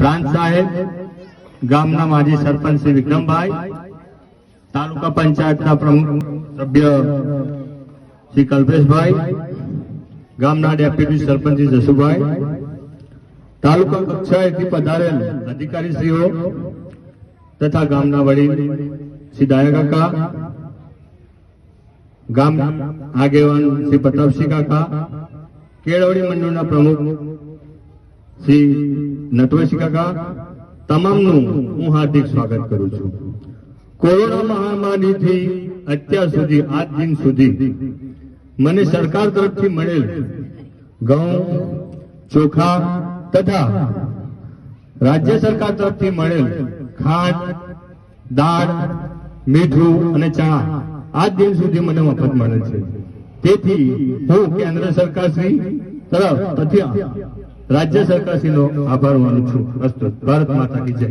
પ્રાંત સાહેબ, ગામના માજી સરપંચ શ્રી વિક્રમભાઈ, તાલુકા પંચાયતના પ્રમુખ સભ્ય શ્રી કલ્પેશભાઈ, ગામના ડેપ્યુટી સરપંચ શ્રી જસુભાઈ, તાલુકા કક્ષાએથી પધારેલ અધિકારીશ્રીઓ તથા ગામના વડીલ શ્રી દાયકાકા ગામ આગેવાન શ્રી પ્રતાપસિંહ કાકા, કેળવણી મંડળના પ્રમુખ શ્રી નટવરસિંહ કાકા તમામનું હું હાર્દિક સ્વાગત કરું છું. કોરોના મહામારીથી અત્યાર સુધી, આજ દિન સુધી મને સરકાર તરફથી મળેલ ઘઉં, ચોખા તથા રાજ્ય સરકાર તરફથી મળેલ ખાંડ, દાળ, મીઠું અને ચા આજ દિન સુધી મને મફત મળે છે. તેથી હું કેન્દ્ર સરકાર શ્રી તરફ તથા રાજ્ય સરકાર શ્રીનો આભાર માનું છું. અસ્તુ ભારત માતા કી જય.